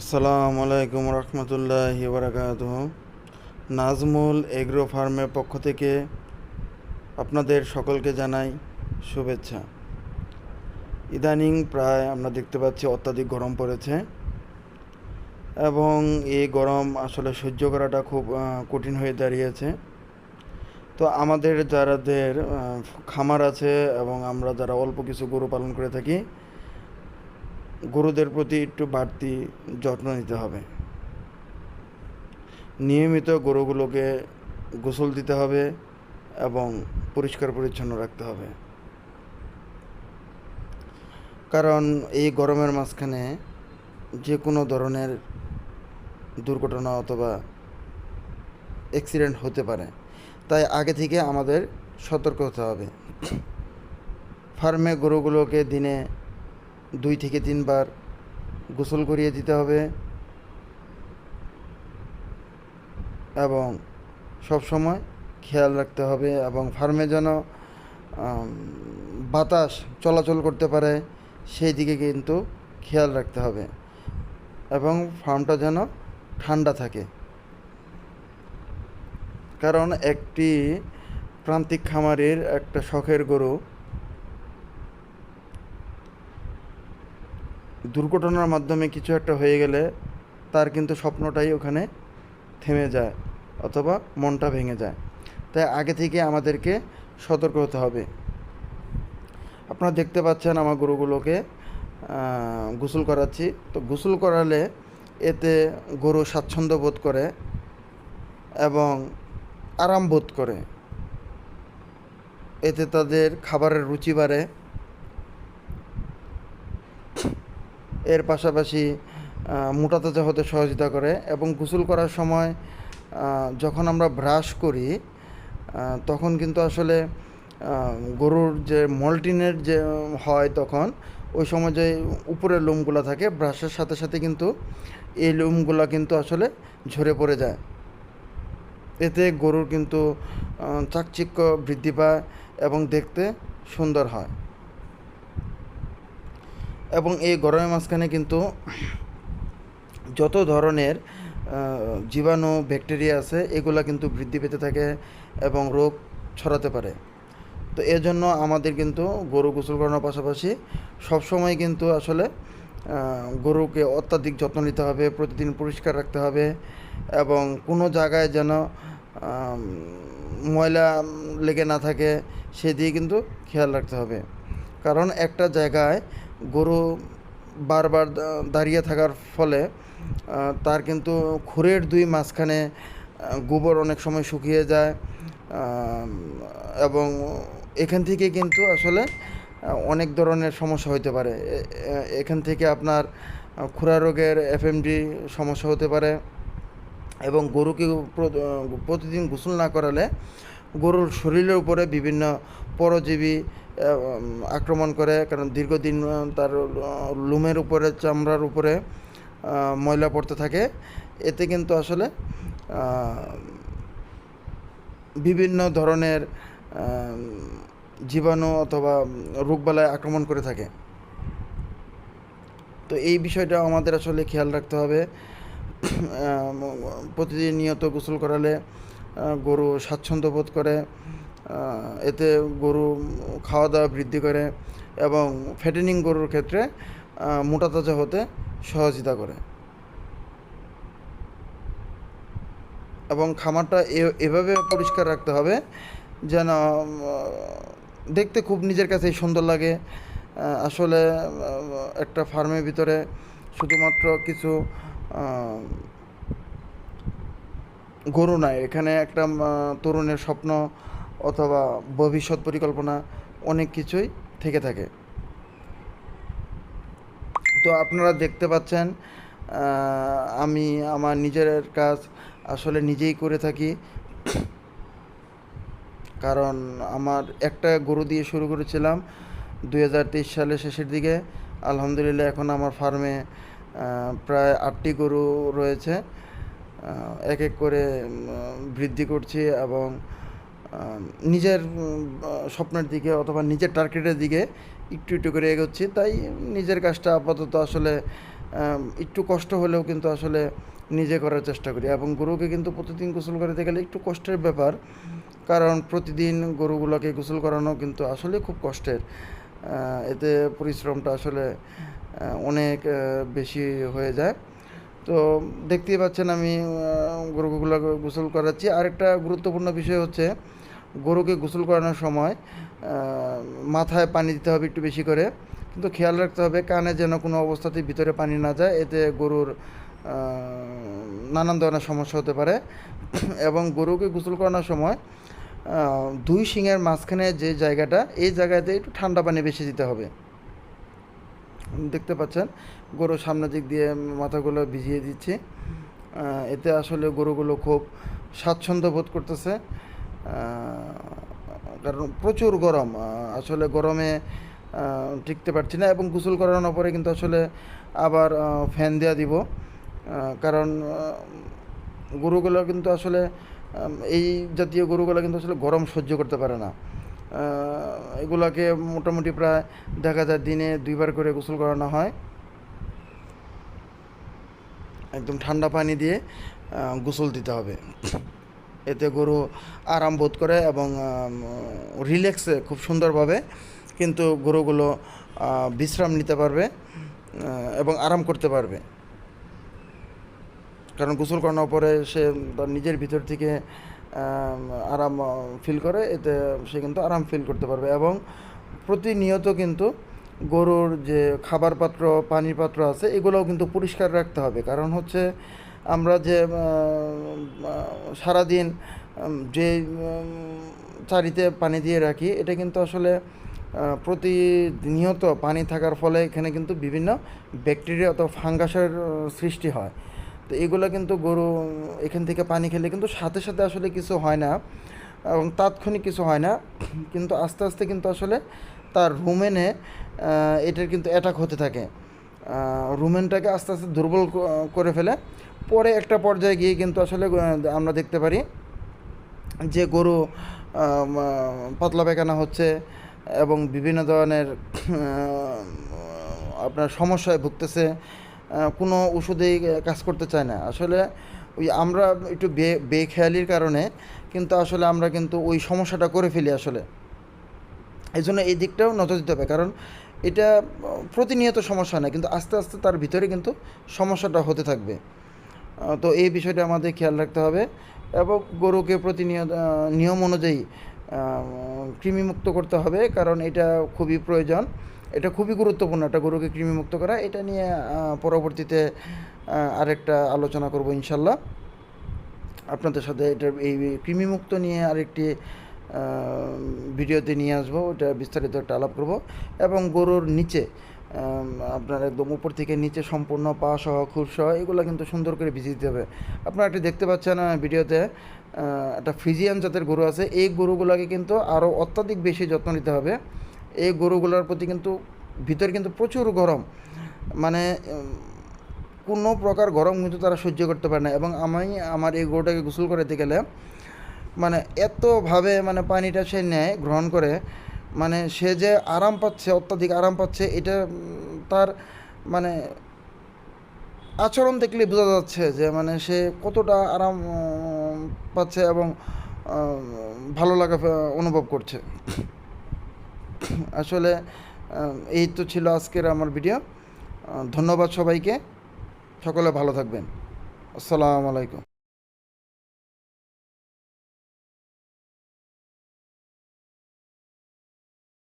আসসালামু আলাইকুম রহমতুল্লাহ বারাকাত নাজমুল এগ্রো ফার্মের পক্ষ থেকে আপনাদের সকলকে জানাই শুভেচ্ছা। ইদানিং প্রায় আমরা দেখতে পাচ্ছি অত্যাধিক গরম পড়েছে এবং এই গরম আসলে সহ্য করাটা খুব কঠিন হয়ে দাঁড়িয়েছে। তো আমাদের যারাদের খামার আছে এবং আমরা যারা অল্প কিছু গরু পালন করে থাকি গরুদের প্রতি একটু বাড়তি যত্ন নিতে হবে। নিয়মিত গরুগুলোকে গোসল দিতে হবে এবং পরিষ্কার পরিচ্ছন্ন রাখতে হবে। কারণ এই গরমের মাঝখানে যে কোনো ধরনের দুর্ঘটনা অথবা অ্যাক্সিডেন্ট হতে পারে। তাই আগে থেকে আমাদের সতর্ক হতে হবে। ফার্মে গরুগুলোকে দিনে দুই থেকে তিনবার গোসল করিয়ে দিতে হবে এবং সব সময় খেয়াল রাখতে হবে এবং ফার্মে যেন বাতাস চলাচল করতে পারে, সেই দিকে কিন্তু খেয়াল রাখতে হবে এবং ফার্মটা যেন ঠান্ডা থাকে। কারণ একটি প্রান্তিক খামারের একটা শখের গরু দুর্ঘটনার মাধ্যমে কিছু একটা হয়ে গেলে তার কিন্তু স্বপ্নটাই ওখানে থেমে যায় অথবা মনটা ভেঙে যায়। তাই আগে থেকে আমাদেরকে সতর্ক হতে হবে। আপনারা দেখতে পাচ্ছেন আমার গরুগুলোকে গোসল করাচ্ছি। তো গোসল করালে এতে গরু স্বাচ্ছন্দ্য বোধ করে এবং আরাম বোধ করে। এতে তাদের খাবারের রুচি বাড়ে। এর পাশাপাশি আহ, মোটা হতে সহযোগিতা করে এবং গোসল করার সময় যখন আমরা ব্রাশ করি তখন কিন্তু আসলে গরুর যে মলটিনের যে হয় তখন ওই সময় যে উপরের লোমগুলো থাকে ব্রাশের সাথে সাথে কিন্তু এই লোমগুলো কিন্তু আসলে ঝরে পড়ে যায়। এতে গরুর কিন্তু চাকচিক্য বৃদ্ধি পায় এবং দেখতে সুন্দর হয়। এবং এই গরমের মাঝখানে কিন্তু যত ধরনের জীবাণু, ব্যাকটেরিয়া আছে, এগুলা কিন্তু বৃদ্ধি পেতে থাকে এবং রোগ ছড়াতে পারে। তো এর জন্য আমাদের কিন্তু গরু গোসল করানোর পাশাপাশি সবসময় কিন্তু আসলে গরুকে অত্যাধিক যত্ন নিতে হবে, প্রতিদিন পরিষ্কার রাখতে হবে এবং কোনো জায়গায় যেন ময়লা লেগে না থাকে সেদিকে কিন্তু খেয়াল রাখতে হবে। কারণ একটা জায়গায় গরু বারবার দাঁড়িয়ে থাকার ফলে তার কিন্তু খুরের দুই মাঝখানে গোবর অনেক সময় শুকিয়ে যায় এবং এখান থেকে কিন্তু আসলে অনেক ধরনের সমস্যা হতে পারে। এখান থেকে আপনার খুরা রোগের এফএমডি সমস্যা হতে পারে, এবং গরুকে প্রতিদিন গোসল না করালে গরুর শরীরের উপরে বিভিন্ন পরজীবী আক্রমণ করে, কারণ দীর্ঘদিন তার লোমের উপরে, চামড়ার উপরে ময়লা পড়তে থাকে। এতে কিন্তু আসলে বিভিন্ন ধরনের জীবাণু অথবা রোগবালায় আক্রমণ করে থাকে। তো এই বিষয়টা আমাদের আসলে খেয়াল রাখতে হবে। প্রতিদিন নিয়ত গোসল করালে গরু স্বাচ্ছন্দ্য বোধ করে। এতে গরু খাওয়া দাওয়া বৃদ্ধি করে এবং ফ্যাটেনিং গরুর ক্ষেত্রে মোটা তাজা হতে সহযোগিতা করে। এবং খামারটা এভাবে পরিষ্কার রাখতে হবে যেন দেখতে খুব নিজের কাছেই সুন্দর লাগে। আসলে একটা ফার্মের ভিতরে শুধুমাত্র কিছু গরু নাই। এখানে একটা তরুণের স্বপ্ন অথবা ভবিষ্যৎ পরিকল্পনা অনেক কিছুই থেকে থাকে। তো আপনারা দেখতে পাচ্ছেন আমি আমার নিজের কাজ আসলে নিজেই করে থাকি। কারণ আমার একটা গরু দিয়ে শুরু করেছিলাম দুই হাজার তেইশ সালের শেষের দিকে। আলহামদুলিল্লাহ এখন আমার ফার্মে প্রায় আটটি গরু রয়েছে। এক এক করে বৃদ্ধি করছি এবং নিজের স্বপ্নের দিকে অথবা নিজের টার্গেটের দিকে একটু একটু করে এগোচ্ছি। তাই নিজের কাজটা আপাতত আসলে একটু কষ্ট হলেও কিন্তু আসলে নিজে করার চেষ্টা করি। এবং গরুকে কিন্তু প্রতিদিন গোসল করাতে গেলে একটু কষ্টের ব্যাপার। কারণ প্রতিদিন গরুগুলোকে গোসল করানো কিন্তু আসলে খুব কষ্টের। এতে পরিশ্রমটা আসলে অনেক বেশি হয়ে যায়। তো দেখতেই পাচ্ছেন আমি আহ, গরুগুলো গোসল করাচ্ছি। আরেকটা গুরুত্বপূর্ণ বিষয় হচ্ছে গরুকে গোসল করানোর সময় মাথায় পানি দিতে হবে একটু বেশি করে। কিন্তু খেয়াল রাখতে হবে, কানে যেন কোনো অবস্থাতেই ভিতরে পানি না যায়, এতে গরুর নানান ধরনের সমস্যা হতে পারে। এবং গরুকে গোসল করানোর সময় দুই শিঙের মাঝখানে যে জায়গাটা, এই জায়গাতে একটু ঠান্ডা পানি বেশি দিতে হবে। দেখতে পাচ্ছেন, গরুর সামনের দিক দিয়ে মাথাগুলো ভিজিয়ে দিচ্ছি। এতে আসলে গরুগুলো খুব স্বাচ্ছন্দ্য বোধ করতেছে। কারণ প্রচুর গরম আসলে গরমে টিকতে পারছি না এবং গোসল করানোর পরে কিন্তু আসলে আবার ফ্যান দেওয়া দিব কারণ গরুগুলো কিন্তু আসলে এই জাতীয় গরুগুলো কিন্তু আসলে গরম সহ্য করতে পারে না। এগুলাকে মোটামুটি প্রায় দেখা যায় দিনে দুইবার করে গোসল করানো হয়। একদম ঠান্ডা পানি দিয়ে গোসল দিতে হবে। এতে গরু আরাম বোধ করে এবং রিল্যাক্সে খুব সুন্দরভাবে কিন্তু গরুগুলো বিশ্রাম নিতে পারবে এবং আরাম করতে পারবে। কারণ গোসল করানোর পরে সে তার নিজের ভিতর থেকে আরাম ফিল করে, এতে সে কিন্তু আরাম ফিল করতে পারবে এবং প্রতিনিয়ত কিন্তু গরুর যে খাবার পাত্র পানির পাত্র আছে, এগুলোও কিন্তু পরিষ্কার রাখতে হবে। কারণ হচ্ছে আমরা যে সারাদিন যে চারিতে পানি দিয়ে রাখি, এটা কিন্তু আসলে প্রতিনিয়ত পানি থাকার ফলে এখানে কিন্তু বিভিন্ন ব্যাকটেরিয়া অথবা ফাঙ্গাসের সৃষ্টি হয়। তো এগুলো কিন্তু গরু, এখান থেকে পানি খেলে কিন্তু সাথে সাথে আসলে কিছু হয় না এবং তাৎক্ষণিক কিছু হয় না। কিন্তু আস্তে আস্তে কিন্তু আসলে তার রুমেনে এটার কিন্তু অ্যাটাক হতে থাকে। রুমেনটাকে আস্তে আস্তে দুর্বল করে ফেলে। পরে একটা পর্যায়ে গিয়ে কিন্তু আসলে আমরা দেখতে পারি যে গরু পাতলা পায়খানা হচ্ছে এবং বিভিন্ন ধরনের আপনার সমস্যায় ভুগতেছে কোনো ওষুধেই কাজ করতে চায় না। আসলে ওই আমরা একটু বে, বেখেয়ালির কারণে কিন্তু আসলে আমরা কিন্তু ওই সমস্যাটা করে ফেলি আসলে। এই জন্য এই দিকটাও নজর দিতে হবে, কারণ এটা প্রতিনিয়ত সমস্যা না কিন্তু আস্তে আস্তে তার ভিতরে কিন্তু সমস্যাটা হতে থাকবে। তো এই বিষয়টা আমাদের খেয়াল রাখতে হবে এবং গরুকে প্রতিনিয়ত নিয়ম অনুযায়ী কৃমিমুক্ত করতে হবে কারণ এটা খুবই প্রয়োজন। এটা খুবই গুরুত্বপূর্ণ একটা গরুকে কৃমিমুক্ত করা। এটা নিয়ে পরবর্তীতে আরেকটা আলোচনা করব ইনশাল্লাহ। আপনাদের সাথে এটার, এই কৃমিমুক্ত নিয়ে আরেকটি ভিডিওতে নিয়ে আসব। ওটা বিস্তারিত একটা আলাপ করব। এবং গরুর নিচে আপনার একদম উপর থেকে নিচে সম্পূর্ণ পা সহ খুর সহ, এগুলো কিন্তু সুন্দর করে ভিজিয়ে দিতে হবে। আপনারা একটি দেখতে পাচ্ছেন ভিডিওতে একটা ফ্রিজিয়ান জাতের গরু আছে। এই গরুগুলোকে কিন্তু আরও অত্যাধিক বেশি যত্ন নিতে হবে। এই গরুগুলোর প্রতি কিন্তু, ভিতরে কিন্তু প্রচুর গরম। মানে কোনো প্রকার গরম কিন্তু তারা সহ্য করতে পারে না। এবং আমি আমার এই গরুটাকে গোসল করাতে গেলে মানে এতভাবে মানে পানিটা সে নেয়, গ্রহণ করে মানে সে যে আরাম পাচ্ছে, অত্যাধিক আরাম পাচ্ছে, এটা তার মানে আচরণ দেখলে বোঝা যাচ্ছে যে মানে সে কতটা আরাম পাচ্ছে এবং ভালো লাগা, অনুভব করছে। আসলে এই তো ছিল আজকের আমার ভিডিও। ধন্যবাদ সবাইকে। সকলে ভালো থাকবেন। আসসালামু আলাইকুম।